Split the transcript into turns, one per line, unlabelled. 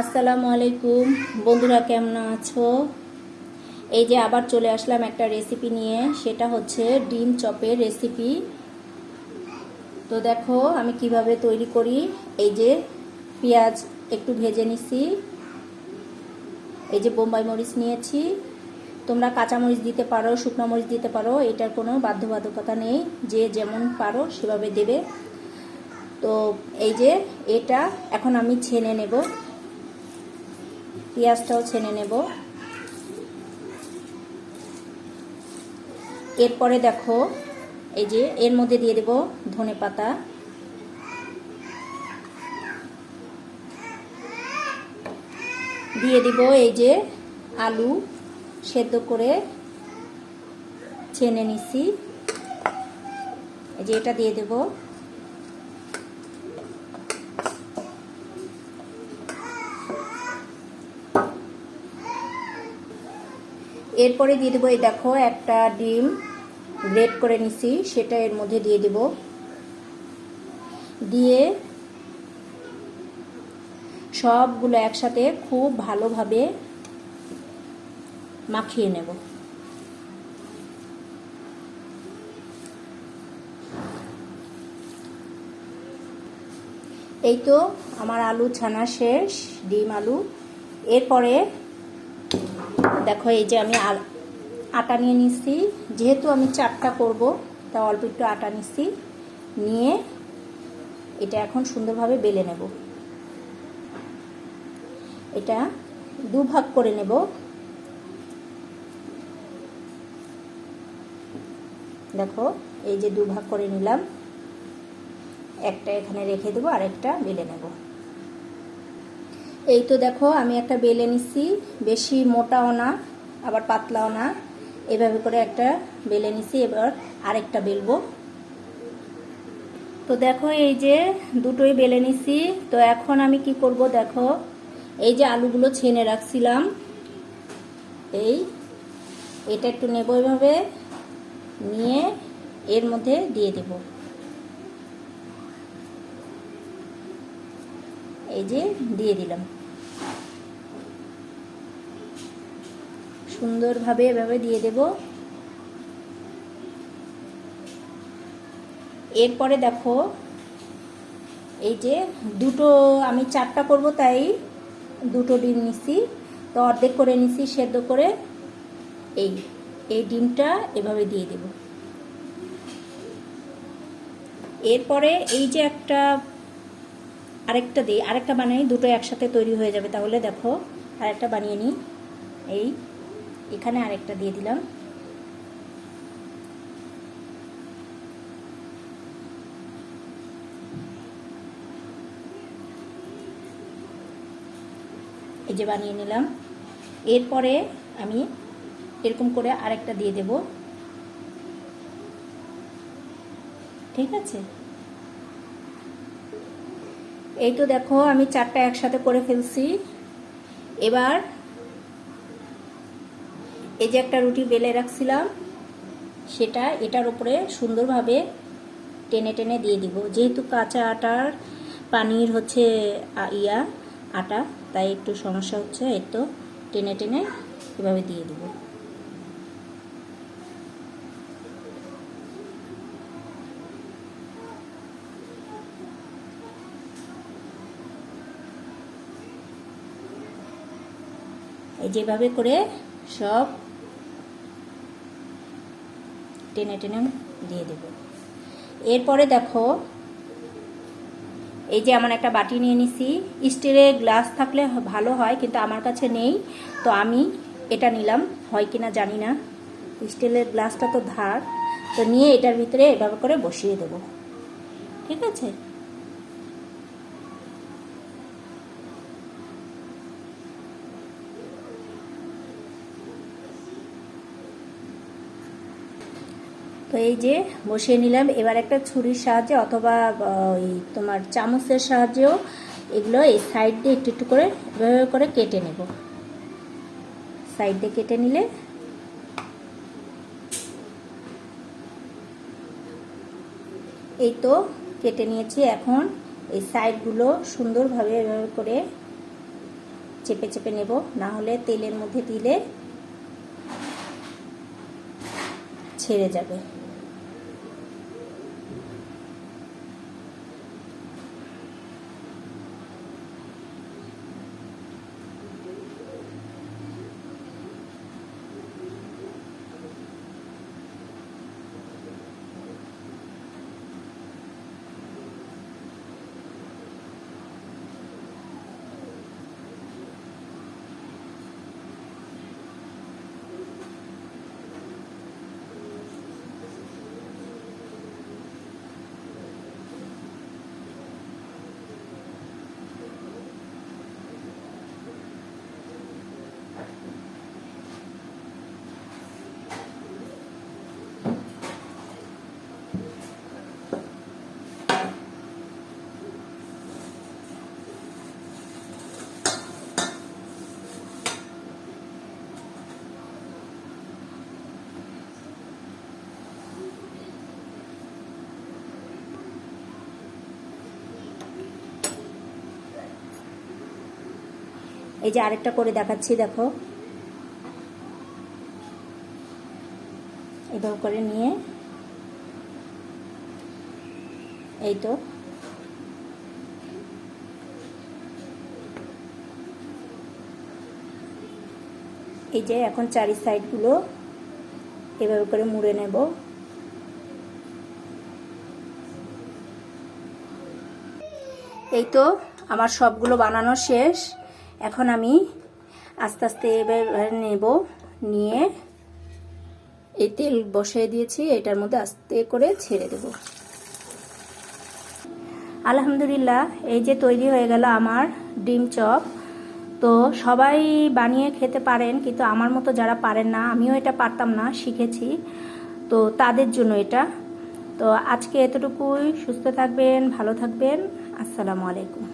আসসালামু আলাইকুম। বন্ধুরা, কেমন আছো? এই যে আবার চলে আসলাম একটা রেসিপি নিয়ে, সেটা হচ্ছে ডিম চপের রেসিপি তো দেখো, আমি কীভাবে তৈরি করি। এই যে পেঁয়াজ একটু ভেজে নিছি। এই যে বোম্বাই মরিচ নিয়েছি। তোমরা কাঁচা মরিচ দিতে পারো, শুকনো মরিচ দিতে পারো, এটার কোনো বাধ্যবাধকতা নেই। যে যেমন পারো, সেভাবে দেবে। তো এই যে এটা এখন আমি ছেনে নেব। পেঁয়াজটাও ছেনে নেব। এরপরে দেখো, এই যে এর মধ্যে দিয়ে দেব ধনে পাতা। দিয়ে দিব এই যে আলু সেদ্ধ করে ছেনে নিছি। এই যে এটা দিয়ে দেব। এরপরে দিয়ে দেবো, এই দেখো, একটা ডিম গ্রেট করে নিছি, সেটা এর মধ্যে দিয়ে দেব। দিয়ে সবগুলো একসাথে খুব ভালোভাবে মাখিয়ে নেব। এই তো আমার আলু ছানা শেষ, ডিম আলু। এরপরে দেখো, এই যে আমি আটা নিয়ে নিচ্ছি। যেহেতু আমি চারটা করব, তা অল্প একটু আটা নিচ্ছি। নিয়ে এটা এখন সুন্দরভাবে বেলে নেব। এটা দু ভাগ করে নেব। দেখো, এই যে দু ভাগ করে নিলাম। একটা এখানে রেখে দেবো, আর একটা বেলে নেব। এই তো দেখো, আমি একটা বেলে নিচ্ছি বেশি মোটাও না, আবার পাতলাও না। এভাবে করে একটা বেলে নিছি, এবার আরেকটা বেলবো। তো দেখো, এই যে দুটোই বেলে নিছি। তো এখন আমি কি করব দেখো, এই যে আলুগুলো ছেনে রাখছিলাম, এই এটা একটু নেব এভাবে, নিয়ে এর মধ্যে দিয়ে দেব। এই যে দিয়ে দিলাম। সুন্দরভাবে এভাবে দিয়ে দেব। এরপরে দেখো, এই যে দুটো, আমি চারটা করব তাই, দুটো ডিম নিছি। তো অর্ধেক করে নিছি, সেদ্ধ করে। এই এই ডিমটা এভাবে দিয়ে দেব। এরপরে এই যে একটা আরেকটা দিই, আরেকটা বানাই দুটো একসাথে তৈরি হয়ে যাবে। তাহলে দেখো, আরেকটা বানিয়ে নিই। এই, এখানে আরেকটা দিয়ে দিলাম। এই যে বানিয়ে নিলাম। এরপরে আমি এরকম করে আরেকটা দিয়ে দেব। ঠিক আছে? এই তো দেখো, আমি চারটা একসাথে করে ফেলছি। এবার এই যে একটা রুটি বেলে রাখছিলাম, সেটা এটার উপরে সুন্দরভাবে টেনে টেনে দিয়ে দিব। যেহেতু কাঁচা আটার পানির হচ্ছে ইয়া, আটা, তাই একটু সমস্যা হচ্ছে এই তো টেনে টেনে এভাবে দিয়ে দিব এই যেভাবে করে সব টেনে টেনে দিয়ে দেব। এরপরে দেখো, এই যে আমার একটা বাটি নিয়ে নিছি। স্টিলের গ্লাস থাকলে ভালো হয়, কিন্তু আমার কাছে নেই। তো আমি এটা নিলাম, হয় কিনা জানি না। স্টিলের গ্লাসটা তো ধার। তো নিয়ে এটার ভিতরে এভাবে করে বসিয়ে দেব। ঠিক আছে? তো এই যে বসিয়ে নিলাম। এবার একটা ছুরির সাহায্যে অথবা ওই তোমার চামচের সাহায্যেও এগুলো এই সাইড দিয়ে একটু একটু করে, এভাবে করে কেটে নেব। সাইড দিয়ে কেটে নিলে এই তো কেটে নিয়েছি। এখন এই সাইডগুলো সুন্দরভাবে এভাবে করে চেপে চেপে নেব। না হলে তেলের মধ্যে দিলে ছেড়ে যাবে। এই যে আরেকটা করে দেখাচ্ছি, দেখো। এভাবে করে নিয়ে, এই তো। এই যে এখন চারি সাইডগুলো এভাবে করে মুড়ে নেব। এই তো, আমার সবগুলো বানানো শেষ। এখন আমি আস্তে আস্তে এবার নেব, নিয়ে এই তেল বসিয়ে দিয়েছি, এটার মধ্যে আস্তে করে ছেড়ে দেব। আলহামদুলিল্লাহ, এই যে তৈরি হয়ে গেল আমার ডিম চপ। তো সবাই বানিয়ে খেতে পারেন, কিন্তু আমার মতো যারা পারেন না, আমিও এটা পারতাম না, শিখেছি। তো তাদের জন্য এটা। তো আজকে এতটুকুই, সুস্থ থাকবেন, ভালো থাকবেন। আসসালামু আলাইকুম।